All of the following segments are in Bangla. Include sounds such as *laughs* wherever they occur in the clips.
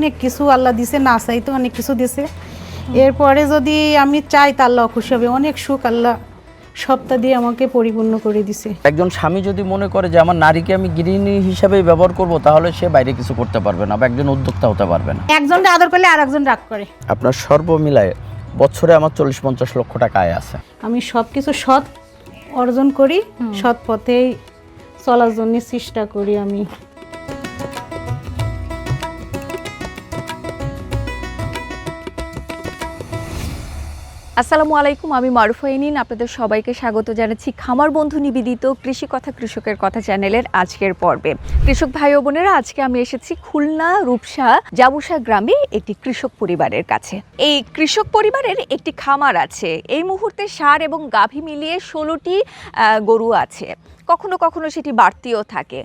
অনেক কিছু আল্লাহ দিছে না চাইতে অনেক কিছু দিছে। এরপরে যদি আমি চাই তা আল্লাহ খুশি হবে। অনেক সুখ আল্লাহ সপ্তাহ দিয়ে আমাকে পরিপূর্ণ করে দিছে। একজন স্বামী যদি মনে করে যে আমার নারীকে আমি গৃহিণী হিসাবে ব্যবহার করব তাহলে সে বাইরে কিছু করতে পারবে না বা একজন উদ্যোক্তা হতে পারবে না। একজন আদর করলে আর একজন রাগ করে। আপনার সর্বমিলায় বছরে আমার চল্লিশ পঞ্চাশ লক্ষ টাকা আয় আছে। আমি সব কিছু সৎ অর্জন করি সৎ পথেই চলার জন্য চেষ্টা করি আমি। আসসালামু আলাইকুম, আমি মারুফা ইনিন। আপনাদের সবাইকে স্বাগত জানাচ্ছি খামার বন্ধু নিবেদিত কৃষি কথা কৃষকের কথা চ্যানেলের আজকের পর্বে। কৃষক ভাই ও বোনেরা, আজকে আমি এসেছি খুলনা রূপসা জাবুসা গ্রামে একটি কৃষক পরিবারের কাছে। এই কৃষক পরিবারের একটি খামার আছে। এই মুহূর্তে সার এবং গাভী মিলিয়ে ষোলোটি গরু আছে। কখনো কখনো সেটি বাড়তিও থাকে।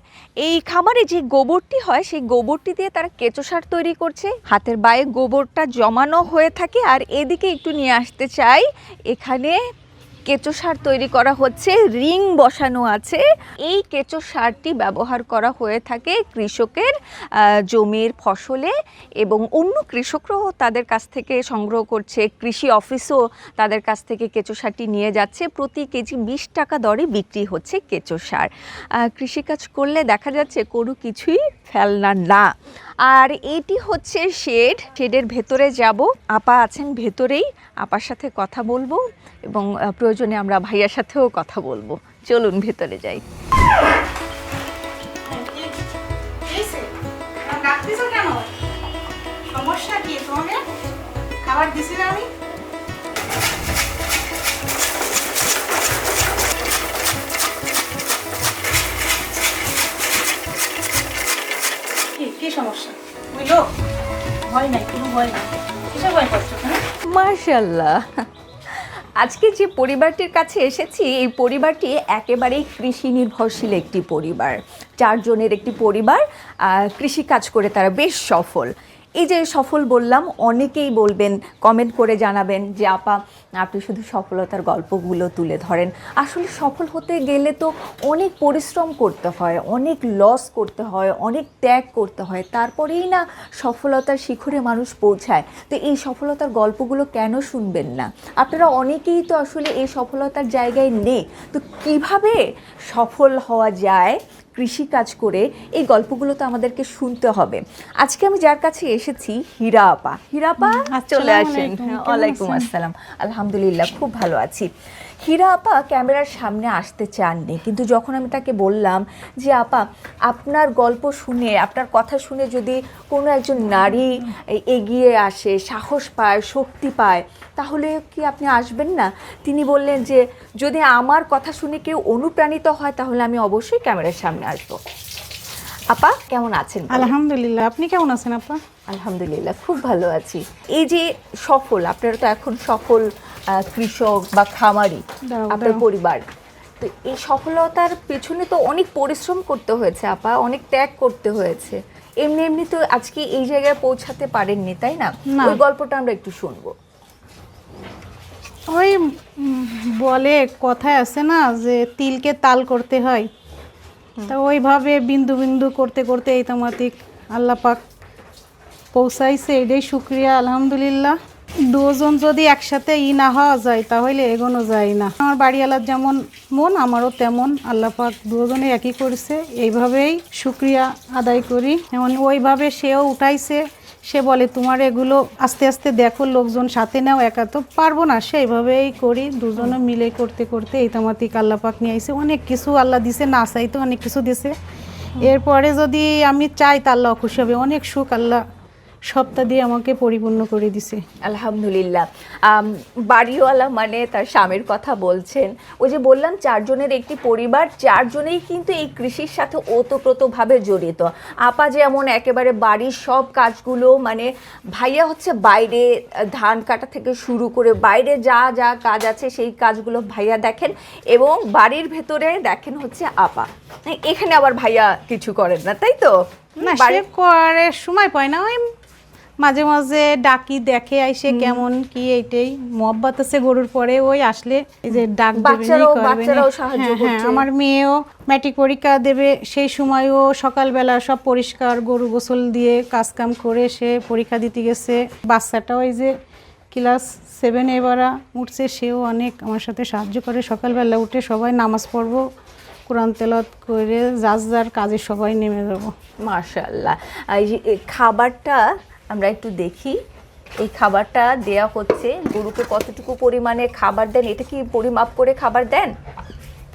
এই খামারে যে গোবরটি হয়, সেই গোবরটি দিয়ে তারা কেঁচো সার তৈরি করছে। হাতের বায়ে গোবরটা জমানো হয়ে থাকে। আর এদিকে একটু নিয়ে আসতে চাই, এখানে কেঁচো সার তৈরি করা হচ্ছে, রিং বসানো আছে। এই কেঁচো সারটি ব্যবহার করা হয়ে থাকে কৃষকের জমির ফসলে এবং অন্য কৃষকরাও তাদের কাছ থেকে সংগ্রহ করছে। কৃষি অফিসও তাদের কাছ থেকে কেঁচো সারটি নিয়ে যাচ্ছে। প্রতি কেজি বিশ টাকা দরে বিক্রি হচ্ছে কেঁচো সার। কৃষিকাজ করলে দেখা যাচ্ছে কোনো কিছুই ফেলনা না। আর এটি হচ্ছে শেড। শেডের ভেতরে যাব। আপা আছেন ভেতরেই। আপার সাথে কথা বলব এবং প্রয়োজনে আমরা ভাইয়ার সাথেও কথা বলব। চলুন ভেতরে যাই। সমস্যা কি তোমাকে? খাবার দিছি না আমি? মার্শাল্লাহ আজকে যে পরিবারটির কাছে এসেছি, এই পরিবারটি একেবারেই কৃষি নির্ভরশীল একটি পরিবার। চারজনের একটি পরিবার কৃষি কৃষিকাজ করে তারা বেশ সফল। এই যে সফল বললাম, অনেকেই বলবেন কমেন্ট করে জানাবেন যে, আপা, আপনি শুধু সফলতার গল্পগুলো তুলে ধরেন। আসলে সফল হতে গেলে তো অনেক পরিশ্রম করতে হয়, অনেক লস করতে হয়, অনেক ত্যাগ করতে হয়। তারপরেই না সফলতার শিখরে মানুষ পৌঁছায়। তো এই সফলতার গল্পগুলো কেন শুনবেন না? আপনারা অনেকেই তো আসলে এই সফলতার জায়গায় নেই। তো কীভাবে সফল হওয়া যায়? কৃষিকাজ করে এই গল্পগুলো তো আমাদেরকে শুনতে হবে। আজকে আমি যার কাছে এসেছি হীরা আপা। হীরা আপা চলে আসেন। ওয়ালাইকুম আসসালাম। আলহামদুলিল্লাহ খুব ভালো আছি। হীরা আপা ক্যামেরার সামনে আসতে চাননি। কিন্তু যখন আমি তাকে বললাম যে, আপা, আপনার গল্প শুনে, আপনার কথা শুনে যদি কোনো একজন নারী এগিয়ে আসে, সাহস পায়, শক্তি পায়, তাহলে কি আপনি আসবেন না? তিনি বললেন যে, যদি আমার কথা শুনে কেউ অনুপ্রাণিত হয়, তাহলে আমি অবশ্যই ক্যামেরার সামনে আসব। আপা, কেমন আছেন আলহামদুলিল্লাহ, আপনি কেমন আছেন আপা? আলহামদুলিল্লাহ খুব ভালো আছি। এই যে সফল আপনারা তো এখন সফল কৃষক বা খামারি আপনার পরিবার। তো এই সফলতার পেছনে তো অনেক পরিশ্রম করতে হয়েছে আপা অনেক ত্যাগ করতে হয়েছে। এমনি এমনি তো আজকে এই জায়গায় পৌঁছাতে পারেননি তাই না। ওই গল্পটা আমরা একটু শুনব। ওই বলে কথায় আছে না যে তিলকে তাল করতে হয়। তা ওইভাবে বিন্দু বিন্দু করতে করতে এই তামাতিক আল্লাহ পাক পৌঁছাইছে, এটাই শুক্রিয়া, আলহামদুলিল্লাহ। দুজন যদি একসাথে ই না হওয়া যায়, তাহলে এগোনো যায় না। আমার বাড়িওয়ালার যেমন মন, আমারও তেমন। আল্লাহ পাক দুজনে একই করেছে। এইভাবেই শুক্রিয়া আদায় করি। যেমন ওইভাবে সেও উঠাইছে, সে বলে, তোমার এগুলো আস্তে আস্তে দেখো, লোকজন সাথে নাও, একা তো পারব না। সেইভাবেই করি, দুজনে মিলে করতে করতে এই তামাতিক আল্লাহ পাক নিয়ে আইসে অনেক কিছু আল্লাহ দিছে, না চাইতে অনেক কিছু দিছে। এরপরে যদি আমি চাই, তা আল্লাহ খুশি হবে। অনেক সুখ আল্লাহ সপ্তাহ দিয়ে আমাকে পরিপূর্ণ করে দিছে। আলহামদুলিল্লাহ। বাড়িওয়ালা মানে তার স্বামীর কথা বলছেন। ওই যে বললাম চারজনের একটি পরিবার চারজনেই কিন্তু এই কৃষির সাথে ওতপ্রোতভাবে জড়িত। আপা যেমন একেবারে বাড়ির সব কাজগুলো মানে ভাইয়া হচ্ছে বাইরে ধান কাটা থেকে শুরু করে বাইরে যা যা কাজ আছে সেই কাজগুলো ভাইয়া দেখেন এবং বাড়ির ভেতরে দেখেন হচ্ছে আপা। এখানে আবার ভাইয়া কিছু করেন না তাই তো? না করে সময় পায় না ওই মাঝে মাঝে ডাকি দেখে আইসে কেমন কি এইটাই। মহব্বত আছে গরুর পরে ওই আসলে এই যে ডাক দেবে বাচ্চারাও- বাচ্চারাও সাহায্য হ্যাঁ হ্যাঁ করছে। আমার মেয়েও ম্যাট্রিক পরীক্ষা দেবে সেই সময়ও সকালবেলা সব পরিষ্কার গরু গোসল দিয়ে কাজকাম করে সে পরীক্ষা দিতে গেছে। বাচ্চাটাও এই যে ক্লাস সেভেন এবারা উঠছে সেও অনেক আমার সাথে সাহায্য করে। সকালবেলা উঠে সবাই নামাজ পড়ব কোরআন তেলত করে যার যার কাজে সবাই নেমে যাব। মার্শাল্লাহ এই যে খাবারটা আমরা একটু দেখি। এই খাবারটা দেয়া হচ্ছে। গরুকে কতটুকু পরিমাণে খাবার দেন? এটা কি পরিমাপ করে খাবার দেন?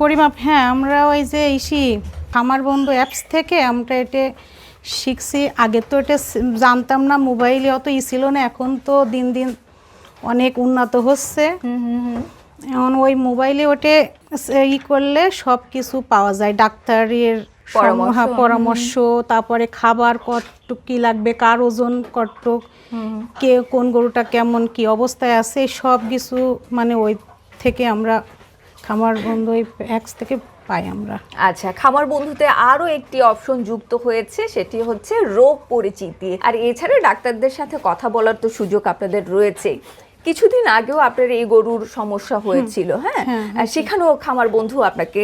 পরিমাপ হ্যাঁ আমরা ওই যে ইসি আমার বন্ধু অ্যাপস থেকে আমরা এটা শিখছি। আগে তো এটা জানতাম না মোবাইলে অত ই ছিল না। এখন তো দিন দিন অনেক উন্নত হচ্ছে। এখন ওই মোবাইলে ওটে ই করলে সব কিছু পাওয়া যায়। ডাক্তারের পরামর্শ, হ্যাঁ, তারপরে খাবার কতটুক কি লাগবে কার ওজন কতটুক কে কোন গরুটা কেমন কি অবস্থায় আছে সব কিছু মানে ওই থেকে আমরা খামার বন্ধু ওই অ্যাক্স থেকে পাই আমরা। আচ্ছা খামার বন্ধুতে আরও একটি অপশন যুক্ত হয়েছে সেটি হচ্ছে রোগ পরিচিতি। আর এছাড়া ডাক্তারদের সাথে কথা বলার তো সুযোগ আপনাদের রয়েছে। কিছুদিন আগেও আপনার এই গরুর সমস্যা হয়েছিল হ্যাঁ? আর সেখানেও খামার বন্ধু আপনাকে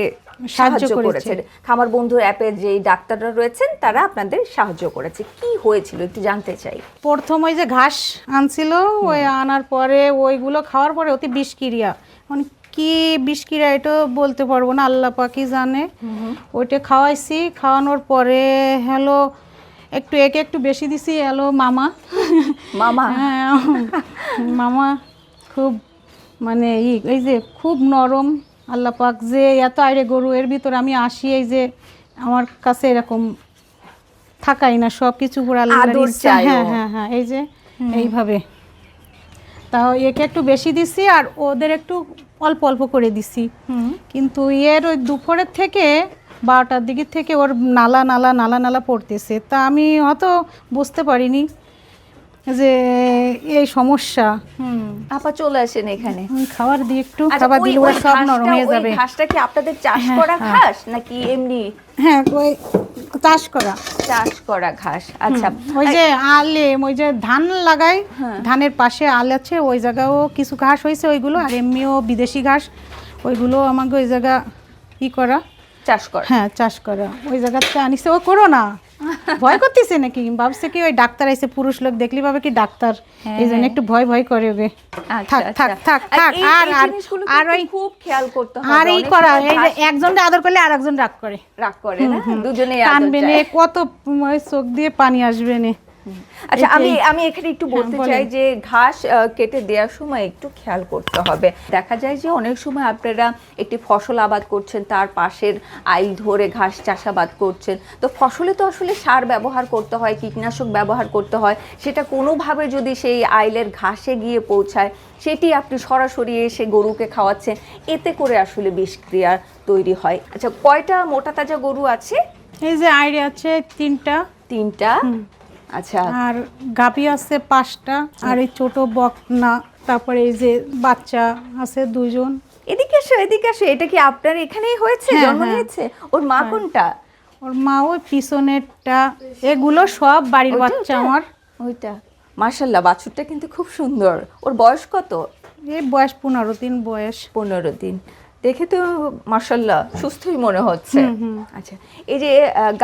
সাহায্য সাহায্য করেছে। করেছে খামার বন্ধু অ্যাপের যে ডাক্তাররা রয়েছেন তারা আপনাদের সাহায্য করেছে। কি হয়েছিল একটু জানতে চাই। প্রথম ওই যে ঘাস আনছিল ওই আনার পরে ওইগুলো খাওয়ার পরে অতি বিষক্রিয়া। মানে কি বিষক্রিয়া এটা বলতে পারব না আল্লাহ পাকি জানে। ওইটা খাওয়াইছি খাওয়ানোর পরে হ্যালো একটু একে একটু বেশি দিছি হ্যালো মামা। মামা? হ্যাঁ, মামা খুব মানে এই যে খুব নরম আল্লাহ পাক যে এত আইরে গরু এর ভিতর আমি আসি এই যে আমার কাছে এরকম থাকাই না সব কিছু আল্লাহর ইচ্ছা। হ্যাঁ হ্যাঁ হ্যাঁ এই যে এইভাবে। তাও একে একটু বেশি দিছি আর ওদের একটু অল্প অল্প করে দিছি। কিন্তু এর ওই দুপুরের থেকে বারোটার দিকের থেকে ওর নালা নালা নালা নালা পড়তেছে। তা আমি অত বুঝতে পারিনি। যে এই সমস্যা আপা চলে আসেন এখানে। খাবার দিয়ে একটু আচ্ছা, খাবার দিলে ওরা সব নরম হয়ে যাবে। ঘাসটা কি আপনাদের চাষ হ্যাঁ, করা হ্যাঁ। ঘাস নাকি এমনি? হ্যাঁ ওই চাষ করা। চাষ করা ঘাস আচ্ছা। ওই যে আলে ওই যে ধান লাগাই হ্যাঁ। ধানের পাশে আল আছে ওই জায়গাও কিছু ঘাস হয়েছে ওইগুলো আর এমনিও বিদেশি ঘাস ওইগুলো আমাকে ওই জায়গা ই করা। চাষ করা। হ্যাঁ চাষ করা। ওই জায়গাতে আনিছে ও করো না। ভয় করতেছে নাকি? ভাবছে কি ওই ডাক্তার আইছে পুরুষ লোক দেখলি ভাবে কি ডাক্তার? এই জন্য একটু ভয় ভয় করে ওকে। আচ্ছা, থাক থাক আচ্ছা। থাক আর থাক আর আর আর ওই খুব খেয়াল করতে হবে। আর এই করা এই যে একজন আদর করলে আরেকজন রাগ করে। রাগ করে না? দুজনেই আদর চায়। কত চোখ দিয়ে পানি আসবে নে। আচ্ছা আমি আমি এখানে একটু বলতে চাই যে ঘাস কেটে দেওয়ার সময় একটু খেয়াল করতে হবে। দেখা যায় যে অনেক সময় আপনারা একটি ফসল আবাদ করছেন তার পাশের আইল ধরে ঘাস চাষাবাদ করছেন। তো ফসলে তো আসলে সার ব্যবহার করতে হয় কীটনাশক ব্যবহার করতে হয়। সেটা কোনোভাবে যদি সেই আইলের ঘাসে গিয়ে পৌঁছায় সেটি আপনি সরাসরি এসে গরুকে খাওয়াচ্ছেন। এতে করে আসলে বিষক্রিয়া তৈরি হয়। আচ্ছা কয়টা মোটা তাজা গরু আছে? এই যে আইরে আছে তিনটা। তিনটা। আচ্ছা। আর গাভী আছে পাঁচটা আর এই ছোট বকনা তারপরে এই যে বাচ্চা আছে দুজন। এদিকে আসো এদিকে আসো এটা কি আপনার এখানেই হয়েছে? হ্যাঁ, জন্ম হ্যাঁ। নিয়েছে? ওর মা কোনটা? ওর মা ওই পিছনেরটা। এগুলো সব বাড়ির বাচ্চা আমার। ওইটা। মার্শাল্লাহ বাছুরটা কিন্তু খুব সুন্দর। ওর বয়স কত? এই বয়স পনেরো দিন বয়স। পনেরো দিন। দেখে তো মার্শাল্লাহ সুস্থই মনে হচ্ছে। আচ্ছা। এই যে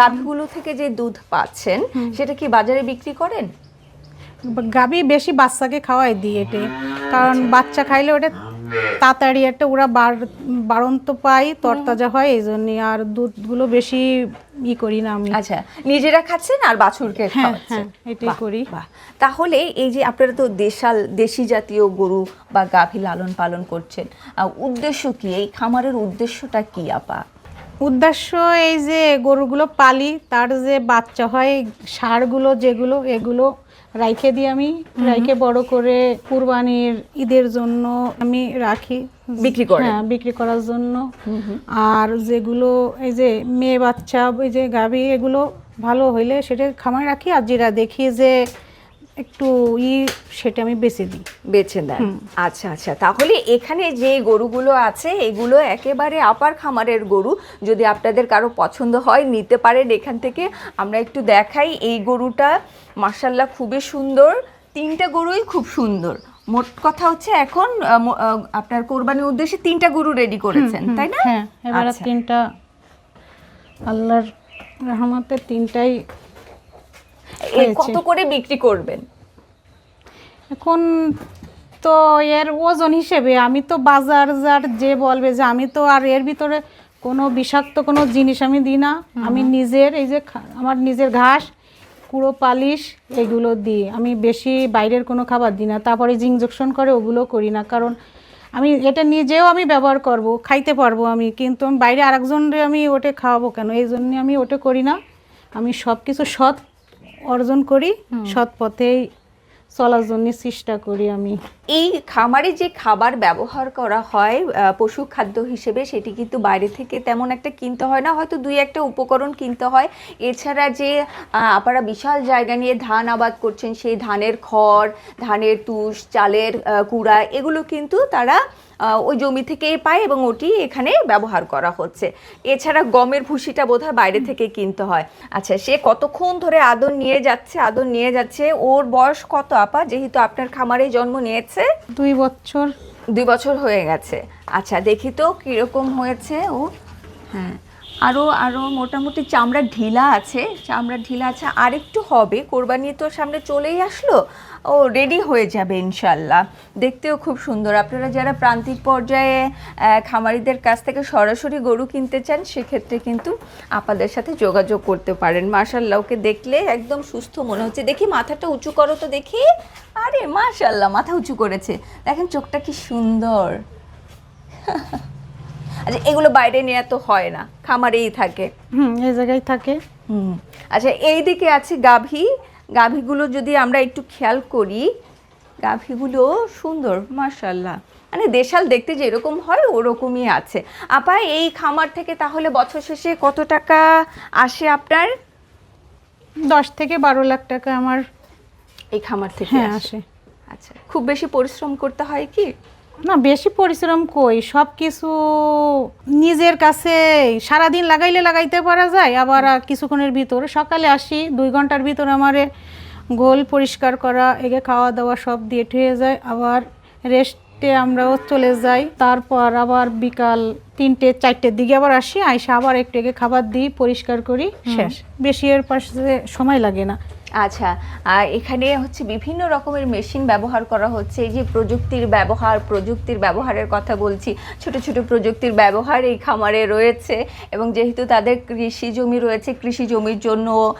গাভীগুলো থেকে যে দুধ পাচ্ছেন সেটা কি বাজারে বিক্রি করেন? গাভী বেশি বাচ্চাকে খাওয়াই দিই এটে কারণ বাচ্চা খাইলে ওটা তাড়াতাড়ি একটা ওরা বার বাড়ন্ত পাই তরতাজা হয় এই জন্য আর দুধগুলো বেশি ই করি না আমি। আচ্ছা নিজেরা খাচ্ছেন আর বাছুরকে হ্যাঁ, খাওয়াচ্ছেন? হ্যাঁ, এটাই করি। তাহলে এই যে আপনারা তো দেশাল দেশি জাতীয় গরু বা গাভী লালন পালন করছেন উদ্দেশ্য কি? এই খামারের উদ্দেশ্যটা কি আপা? উদ্দেশ্য এই যে গরুগুলো পালি তার যে বাচ্চা হয় সারগুলো যেগুলো এগুলো রাইখে দিই আমি। রাইখে বড় করে কুরবানির ঈদের জন্য আমি রাখি। বিক্রি করেন? হ্যাঁ বিক্রি করার জন্য। আর যেগুলো এই যে মেয়ে বাচ্চা এই যে গাভী এগুলো ভালো হইলে সেটা খামারে রাখি। আর যেটা দেখি যে একটু ই সেটা আমি বেছে দিই। বেছে দেন আচ্ছা আচ্ছা। তাহলে এখানে যে গরুগুলো আছে এগুলো একেবারে আপার খামারের গরু। যদি আপনাদের কারও পছন্দ হয় নিতে পারেন এখান থেকে। আমরা একটু দেখাই এই গরুটা মার্শাল্লাহ খুবই সুন্দর। তিনটা গরুই খুব সুন্দর। মোট কথা হচ্ছে এখন আপনার কোরবানির উদ্দেশ্যে তিনটা গরু রেডি করেছেন তাই না? হ্যাঁ এবারে আচ্ছা। তিনটা। আল্লাহর রহমতে তিনটাই। কত করে বিক্রি করবেন? এখন তো এর ওজন হিসেবে আমি তো বাজার যার যে বলবে যে আমি তো আর এর ভিতরে কোনো বিষাক্ত কোনো জিনিস আমি দিই না। আমি নিজের এই যে আমার নিজের ঘাস কুড়ো পালিশ এগুলো দিই। আমি বেশি বাইরের কোনো খাবার দিই না। তারপরে যে ইঞ্জেকশন করে ওগুলো করি না। কারণ আমি এটা নিজেও আমি ব্যবহার করব খাইতে পারব আমি। কিন্তু আমি বাইরে আরেকজনরে আমি ওটা খাওয়াবো কেন? এই জন্য আমি ওটা করি না। আমি সব কিছু সৎ অর্জন করি সৎ পথেই চলার জন্য চেষ্টা করি আমি। এই খামারে যে খাবার ব্যবহার করা হয় পশু খাদ্য হিসেবে সেটি কিন্তু বাইরে থেকে তেমন একটা কিনতে হয় না হয়তো দুই একটা উপকরণ কিনতে হয়। এছাড়া যে আপনারা বিশাল জায়গা নিয়ে ধান আবাদ করছেন সেই ধানের খড় ধানের তুষ চালের কুড়া এগুলো কিন্তু তারা ওই জমি থেকে পায় এবং ওটি এখানে ব্যবহার করা হচ্ছে। এছাড়া গমের ভুসিটা বোধহয় বাইরে থেকে কিনতে হয়। আচ্ছা সে কতক্ষণ ধরে আদর নিয়ে যাচ্ছে? আদর নিয়ে যাচ্ছে? ওর বয়স কত আপা? যেহেতু আপনার খামারে জন্ম নিয়েছে। দুই বছর। দুই বছর হয়ে গেছে। আচ্ছা দেখি তো কীরকম হয়েছে ও। হ্যাঁ। আরও আরও মোটামুটি চামড়া ঢিলা আছে, চামড়া ঢিলা আছে। আরেকটু হবে, কোরবানি তো সামনে চলেই আসলো। ও রেডি হয়ে যাবে ইনশাল্লাহ। দেখতেও খুব সুন্দর। আপনারা যারা প্রান্তিক পর্যায়ে খামারিদের কাছ থেকে সরাসরি গরু কিনতে চান, সেক্ষেত্রে কিন্তু আপনাদের সাথে যোগাযোগ করতে পারেন। মার্শাল্লাহ ওকে দেখলে একদম সুস্থ মনে হচ্ছে। দেখি মাথাটা উঁচু করো তো দেখি। আরে মার্শাল্লাহ মাথা উঁচু করেছে। দেখেন চোখটা কি সুন্দর। *laughs* আচ্ছা এগুলো বাইরে নেওয়া তো হয় না খামারেই থাকে। হুম এই জায়গায় থাকে। হুম আচ্ছা এই দিকে আছে গাভী। গাভীগুলো যদি আমরা একটু খেয়াল করি গাভীগুলো সুন্দর মার্শাল্লাহ মানে দেশাল দেখতে যেরকম হয় ওরকমই আছে। আপা এই খামার থেকে তাহলে বছর শেষে কত টাকা আসে আপনার? দশ থেকে বারো লাখ টাকা আমার এই খামার থেকে হ্যাঁ আসে। আসে। আচ্ছা খুব বেশি পরিশ্রম করতে হয় কি? না বেশি পরিশ্রম কই? সব কিছু নিজের কাছে সারাদিন লাগাইলে লাগাইতে পারা যায় আবার কিছুক্ষণের ভিতরে সকালে আসি দুই ঘণ্টার ভিতরে আমারে গোল পরিষ্কার করা এগে খাওয়া দাওয়া সব দিয়ে হয়ে যায় আবার রেস্টে আমরাও চলে যাই তারপর আবার বিকাল তিনটে চারটের দিকে আবার আসি আইসা আবার একটু এগে খাবার দিই পরিষ্কার করি শেষ। বেশি এর পাশে সময় লাগে না। আচ্ছা আর এখানে হচ্ছে বিভিন্ন রকমের মেশিন ব্যবহার করা হচ্ছে। এই যে প্রযুক্তির ব্যবহার প্রযুক্তির ব্যবহারের কথা বলছি ছোট ছোট প্রযুক্তির ব্যবহার এই খামারে রয়েছে এবং যেহেতু তাদের কৃষি জমি রয়েছে কৃষি জমির জন্য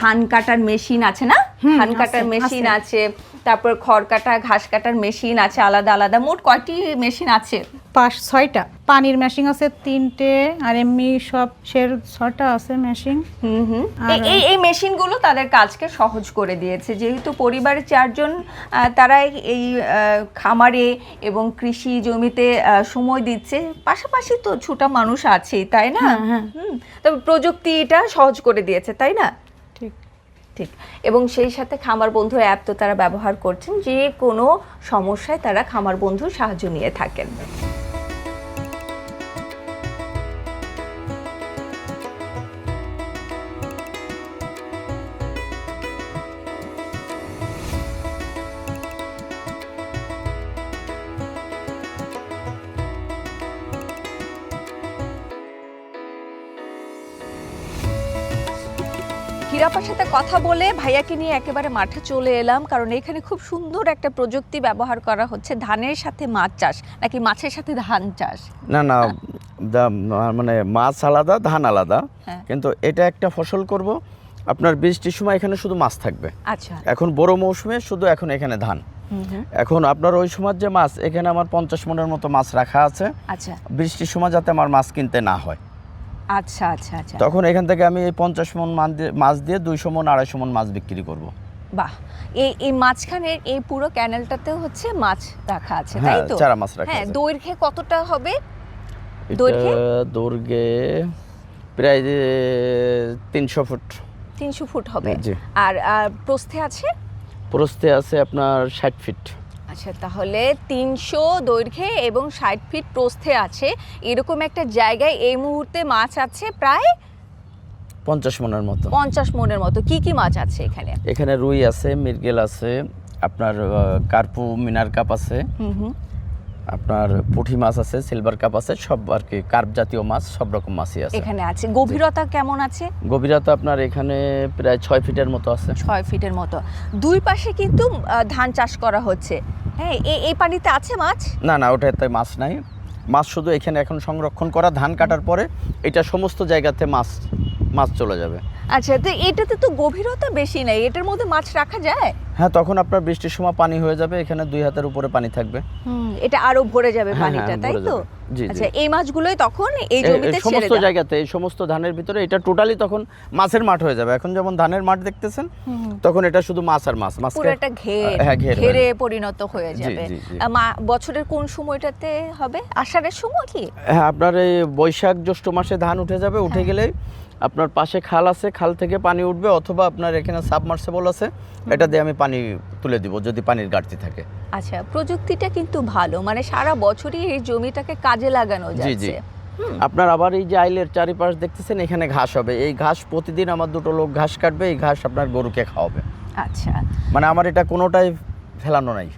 ধান কাটার মেশিন আছে না? ধান কাটার মেশিন আছে। তারপর খড় কাটা ঘাস কাটার মেশিন আছে আলাদা আলাদা। মোট কয়টি মেশিন আছে? পাঁচ ছয়টা। পানির মেশিন আছে তিনটে আর এমনি সব সের ছটা আছে মেশিন। হুম হুম। এই- এই মেশিনগুলো তাদের কাজকে সহজ করে দিয়েছে। যেহেতু পরিবারের চারজন তারা এই- খামারে এবং কৃষি জমিতে সময় দিচ্ছে। পাশাপাশি তো ছোটা মানুষ আছেই তাই না? হ্যাঁ, হ্যাঁ। হুম। তবে প্রযুক্তিটা সহজ করে দিয়েছে তাই না? ঠিক। এবং সেই সাথে খামার বন্ধু অ্যাপ তো তারা ব্যবহার করছেন, যে কোনো সমস্যায় তারা খামার বন্ধুর সাহায্য নিয়ে থাকেন। হিরাপার সাথে কথা বলে ভাইয়াকে নিয়ে একেবারে মাঠে চলে এলাম কারণ এখানে খুব সুন্দর একটা প্রযুক্তি ব্যবহার করা হচ্ছে ধানের সাথে মাছ চাষ নাকি মাছের সাথে ধান চাষ? না না মানে মাছ আলাদা ধান আলাদা হ্যাঁ। কিন্তু এটা একটা ফসল করব আপনার বৃষ্টির সময় এখানে শুধু মাছ থাকবে। আচ্ছা। এখন বড় মৌসুমে শুধু এখন এখানে ধান। এখন আপনার ওই সময় যে মাছ এখানে আমার পঞ্চাশ মনের মতো মাছ রাখা আছে। আচ্ছা। বৃষ্টির সময় যাতে আমার মাছ কিনতে না হয়। আচ্ছা আচ্ছা আচ্ছা। তখন এখান থেকে আমি এই পঞ্চাশ মন মাছ দিয়ে দুইশো মন আড়াইশো মন মাছ বিক্রি করব। বাহ! এই এই মাঝখানের এই পুরো ক্যানেলটাতে হচ্ছে মাছ রাখা আছে তাই হ্যাঁ তো? চারা মাছ রাখা হ্যাঁ দৈর্ঘ্যে কতটা হবে? দৈর্ঘ্যে? দৈর্ঘ্যে প্রায় তিনশো ফুট। তিনশো ফুট হবে। আর আর প্রস্থে আছে? প্রস্থে আছে আপনার ষাট ফিট। আচ্ছা তাহলে তিনশো দৈর্ঘ্যে এবং ষাট ফিট প্রস্থে আছে। এরকম একটা জায়গায় এই মুহূর্তে মাছ আছে প্রায় পঞ্চাশ মনের মতো। পঞ্চাশ মনের মতো। কি কি মাছ আছে এখানে? এখানে রুই আছে মৃগেল আছে আপনার কার্পু মিনার কাপ আছে। হুম হুম। আপনার পুঁটি মাছ আছে সিলভার কাপ আছে সব আর কি কার্প জাতীয় মাছ সব রকম মাছই আছে। এখানে আছে। গভীরতা কেমন আছে? গভীরতা আপনার এখানে প্রায় ছয় ফিটের মতো আছে। ছয় ফিটের মতো। দুই পাশে কিন্তু ধান চাষ করা হচ্ছে। হ্যাঁ এই পানিতে আছে মাছ? না না ওটাতে মাছ নাই। মাছ শুধু এখানে এখন সংরক্ষণ করা, ধান কাটার পরে এটা সমস্ত জায়গাতে মাছ মাছ চলে যাবে। আচ্ছা তো এটাতে তো গভীরতা বেশি নেই এটার মধ্যে মাছ রাখা যায়? হ্যাঁ তখন আপনার বৃষ্টির সময় পানি হয়ে যাবে এখানে দুই হাতের উপরে পানি থাকবে। হুম এটা আরও ভরে যাবে হ্যাঁ, পানিটা হ্যাঁ, তাই তো। আচ্ছা এই মাছগুলোই তখন এই জমিতে ছেড়ে সমস্ত জায়গাতে এই সমস্ত ধানের ভিতরে এটা টোটালি তখন মাছের মাঠ হয়ে যাবে। এখন যেমন ধানের মাঠ দেখতেছেন তখন এটা শুধু মাছ আর মাছ মাছ পুরো একটা ঘের হ্যাঁ, হয়ে ঘেরে। পরিণত হয়ে যাবে। বছরের কোন সময়টাতে হবে? আষাঢ়ের সময় কি? হ্যাঁ আপনার এই বৈশাখ জ্যৈষ্ঠ মাসে ধান উঠে যাবে উঠে হ্যাঁ। গেলেই আপনার পাশে খাল আছে খাল থেকে পানি উঠবে অথবা আপনার এখানে সাবমার্সেবল আছে এটা দিয়ে আমি পানি তুলে দিব যদি পানির ঘাটতি থাকে। আচ্ছা প্রযুক্তিটা কিন্তু ভালো মানে সারা বছরই এই জমিটাকে কাজে লাগানো জি জি। যাচ্ছে। আপনার আবার এই যে আইলের চারিপাশ দেখতেছেন এখানে ঘাস হবে। এই ঘাস প্রতিদিন আমার দুটো লোক ঘাস কাটবে এই ঘাস আপনার গরুকে খাওয়াবে। আচ্ছা। মানে আমার এটা কোনোটাই ফেলানো নাই।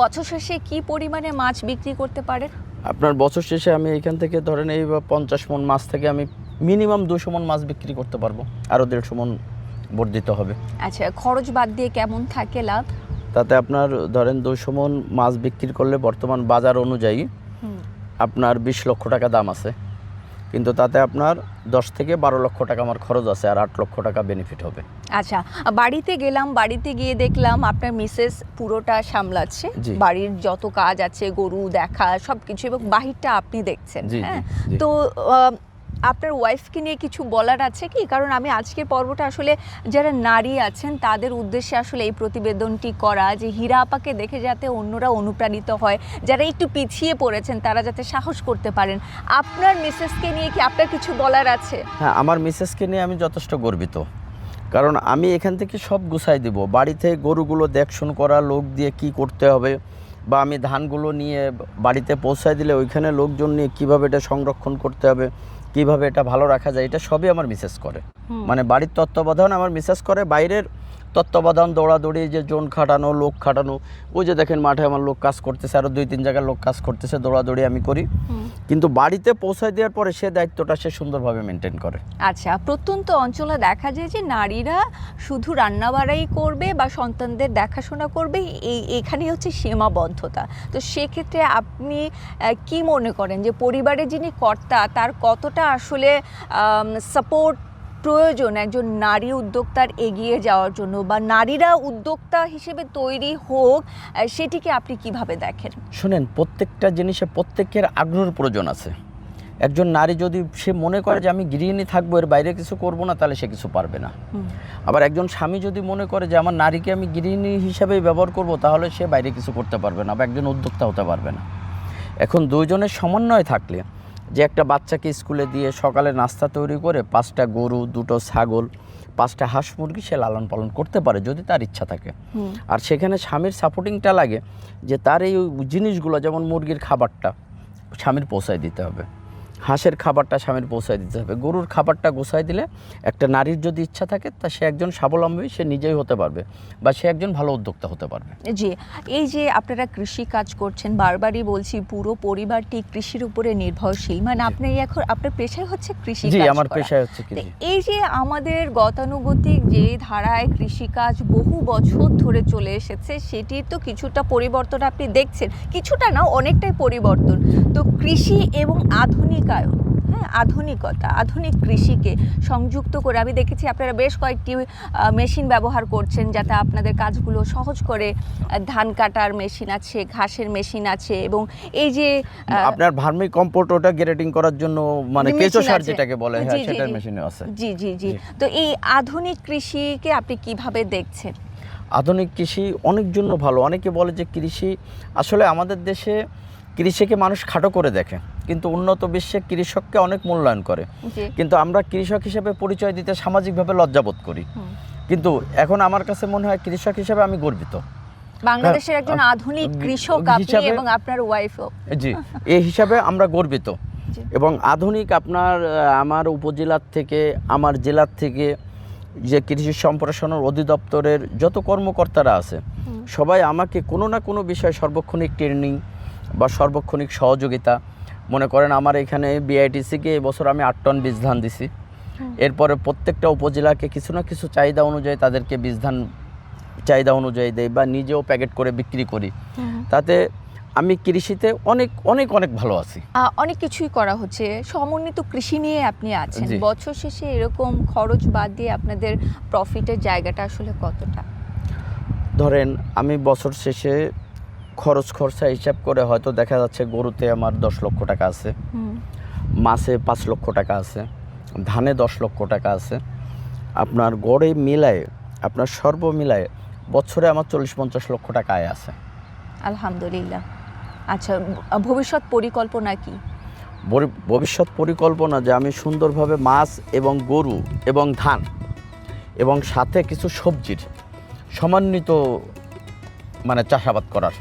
বছর শেষে কি পরিমাণে মাছ বিক্রি করতে পারেন? আপনার বছর শেষে আমি এখান থেকে ধরেন এই পঞ্চাশ মন মাছ থেকে আমি মিনিমাম দুশো মন মাছ বিক্রি করতে পারব আরও দেড়শো মন বর্ধিত হবে। আচ্ছা খরচ বাদ দিয়ে কেমন থাকে লাভ? তাতে আপনার ধরেন দুশো মন মাছ বিক্রি করলে বর্তমান বাজার অনুযায়ী আপনার বিশ লক্ষ টাকা দাম আছে। কিন্তু তাতে আপনার দশ থেকে বারো লক্ষ টাকা আমার খরচ আছে আর আট লক্ষ টাকা বেনিফিট হবে। আচ্ছা বাড়িতে গেলাম বাড়িতে গিয়ে দেখলাম আপনার মিসেস পুরোটা সামলাচ্ছে। বাড়ির যত কাজ আছে গরু দেখা সব কিছু এবং বাহিরটা আপনি দেখছেন হ্যাঁ? তো আপনার ওয়াইফকে নিয়ে কিছু বলার আছে কি? কারণ আমি আজকের পর্বটা আসলে যারা নারী আছেন, তাদের উদ্দেশ্যে আসলে এই প্রতিবেদনটি করা যে হীরা আপাকে দেখে যাতে অন্যরা অনুপ্রাণিত হয়, যারা একটু পিছিয়ে পড়েছেন, তারা যাতে সাহস করতে পারেন। আপনার মিসেসকে নিয়ে কি আপনার কিছু বলার আছে? হ্যাঁ আমার মিসেসকে নিয়ে আমি যথেষ্ট গর্বিত। কারণ আমি এখান থেকে সব গুছাই দিব। বাড়িতে গরুগুলো দেখশুন করা, লোক দিয়ে কি করতে হবে, বা আমি ধানগুলো নিয়ে বাড়িতে পৌঁছায় দিলে ওইখানে লোকজন নিয়ে কীভাবে এটা সংরক্ষণ করতে হবে কীভাবে এটা ভালো রাখা যায় এটা সবই আমার মিসেস করে। মানে বাড়ির তত্ত্বাবধান আমার মিসেস করে বাইরের তত্ত্বাবধান দৌড়াদৌড়ি যে জোন খাটানো লোক খাটানো ওই যে দেখেন মাঠে আমার লোক কাজ করতেছে আরও দুই তিন জায়গায় লোক কাজ করতেছে দৌড়াদৌড়ি আমি করি। কিন্তু বাড়িতে পৌঁছায় দেওয়ার পরে সে দায়িত্বটা সে সুন্দরভাবে মেনটেন করে। আচ্ছা প্রত্যন্ত অঞ্চলে দেখা যায় যে নারীরা শুধু রান্নাবাড়াই করবে বা সন্তানদের দেখাশোনা করবে এই এখানেই হচ্ছে সীমাবদ্ধতা। তো সেক্ষেত্রে আপনি কি মনে করেন যে পরিবারের যিনি কর্তা তার কতটা আসলে সাপোর্ট প্রয়োজন একজন নারী উদ্যোক্তার এগিয়ে যাওয়ার জন্য বা নারীরা উদ্যোক্তা হিসেবে তৈরি হোক সেটিকে আপনি কীভাবে দেখেন? শুনেন প্রত্যেকটা জিনিসে প্রত্যেকের আগ্রহের প্রয়োজন আছে। একজন নারী যদি সে মনে করে যে আমি গৃহিণী থাকব এর বাইরে কিছু করব না তাহলে সে কিছু পারবে না। আবার একজন স্বামী যদি মনে করে যে আমার নারীকে আমি গৃহিণী হিসাবেই ব্যবহার করব তাহলে সে বাইরে কিছু করতে পারবে না বা একজন উদ্যোক্তা হতে পারবে না। এখন দুইজনের সমন্বয় থাকলে যে একটা বাচ্চাকে স্কুলে দিয়ে সকালে নাস্তা তৈরি করে পাঁচটা গরু দুটো ছাগল পাঁচটা হাঁস মুরগি সে লালন পালন করতে পারে যদি তার ইচ্ছা থাকে। আর সেখানে স্বামীর সাপোর্টিংটা লাগে যে তার এই জিনিসগুলো যেমন মুরগির খাবারটা স্বামীর পৌঁছায় দিতে হবে। হাঁসের খাবারটা স্বামীর পৌঁছায় দিতে হবে। গরুর খাবারটা গোছায় দিলে একটা নারীর যদি ইচ্ছা থাকে তা সে একজন স্বাবলম্বী সে নিজেই হতে পারবে বা সে একজন ভালো উদ্যোক্তা হতে পারবে। জি এই যে আপনারা কৃষি কাজ করছেন বারবারই বলছি পুরো পরিবারটি কৃষির উপরে নির্ভরশীল। মানে আপনি এখন আপনার পেশাই হচ্ছে কৃষি জি আমার। পেশায় হচ্ছে কৃষি। এই যে আমাদের গতানুগতিক যে ধারায় কৃষিকাজ বহু বছর ধরে চলে এসেছে সেটির তো কিছুটা পরিবর্তন আপনি দেখছেন। কিছুটা না অনেকটাই পরিবর্তন। তো কৃষি এবং আধুনিকায়ন হ্যাঁ আধুনিকতা আধুনিক কৃষিকে সংযুক্ত করে আমি দেখেছি আপনারা বেশ কয়েকটি মেশিন ব্যবহার করছেন যাতে আপনাদের কাজগুলো সহজ করে ধান কাটার মেশিন আছে ঘাসের মেশিন আছে এবং এই যে আপনার ভার্মি কম্পোস্ট ওটা গ্রেডিং করার জন্য মানে কেঁচো সার যেটাকে বলে হ্যাঁ সেটার জি। মেশিনে আছে। জি জি। জি। তো এই আধুনিক কৃষিকে আপনি কীভাবে দেখছেন? আধুনিক কৃষি অনেক জন্য ভালো। অনেকে বলে যে কৃষি আসলে আমাদের দেশে কৃষিকে মানুষ খাটো করে দেখে কিন্তু উন্নত বিশ্বে কৃষককে অনেক মূল্যায়ন করে। কিন্তু আমরা কৃষক হিসেবে পরিচয় দিতে সামাজিকভাবে লজ্জাবোধ করি। কিন্তু এখন আমার কাছে মনে হয় কৃষক হিসেবে আমি গর্বিত। বাংলাদেশের একজন আধুনিক কৃষক আপনি হিসাবে- এবং আপনার ওয়াইফও জি এই হিসাবে আমরা গর্বিত। এবং আধুনিক আপনার আমার উপজেলার থেকে আমার জেলার থেকে যে কৃষি সম্প্রসারণ অধিদপ্তরের যত কর্মকর্তারা আছে সবাই আমাকে কোনো না কোনো বিষয়ে সর্বক্ষণিক ট্রেনিং বা সর্বক্ষণিক সহযোগিতা। মনে করেন আমার এখানে বিআইটিসিকে এবছর আমি আট টন বীজ ধান দিছি। এরপরে প্রত্যেকটা উপজেলাকে কিছু না কিছু চাহিদা অনুযায়ী তাদেরকে বীজ ধান চাহিদা অনুযায়ী দেয় বা নিজেও প্যাকেট করে বিক্রি করি। তাতে আমি কৃষিতে অনেক অনেক অনেক ভালো আছি। অনেক কিছুই করা হচ্ছে। সমন্বিত কৃষি নিয়ে আপনি আছেন। বছর শেষে এরকম খরচ বাদ দিয়ে আপনাদের প্রফিটের জায়গাটা আসলে কতটা? ধরেন আমি বছর শেষে খরচ খরচা হিসাব করে হয়তো দেখা যাচ্ছে গরুতে আমার দশ লক্ষ টাকা আছে। মাছে পাঁচ লক্ষ টাকা আছে ধানে দশ লক্ষ টাকা আছে। আপনার গড়ে মিলায় আপনার সর্ব মিলায় বছরে আমার চল্লিশ পঞ্চাশ লক্ষ টাকা আয় আছে। আলহামদুলিল্লাহ। আচ্ছা ভবিষ্যৎ পরিকল্পনা কি? ভবিষ্যৎ পরিকল্পনা যে আমি সুন্দরভাবে মাছ এবং গরু এবং ধান এবং সাথে কিছু সবজির সমন্বিত মানে চাষাবাদ করার।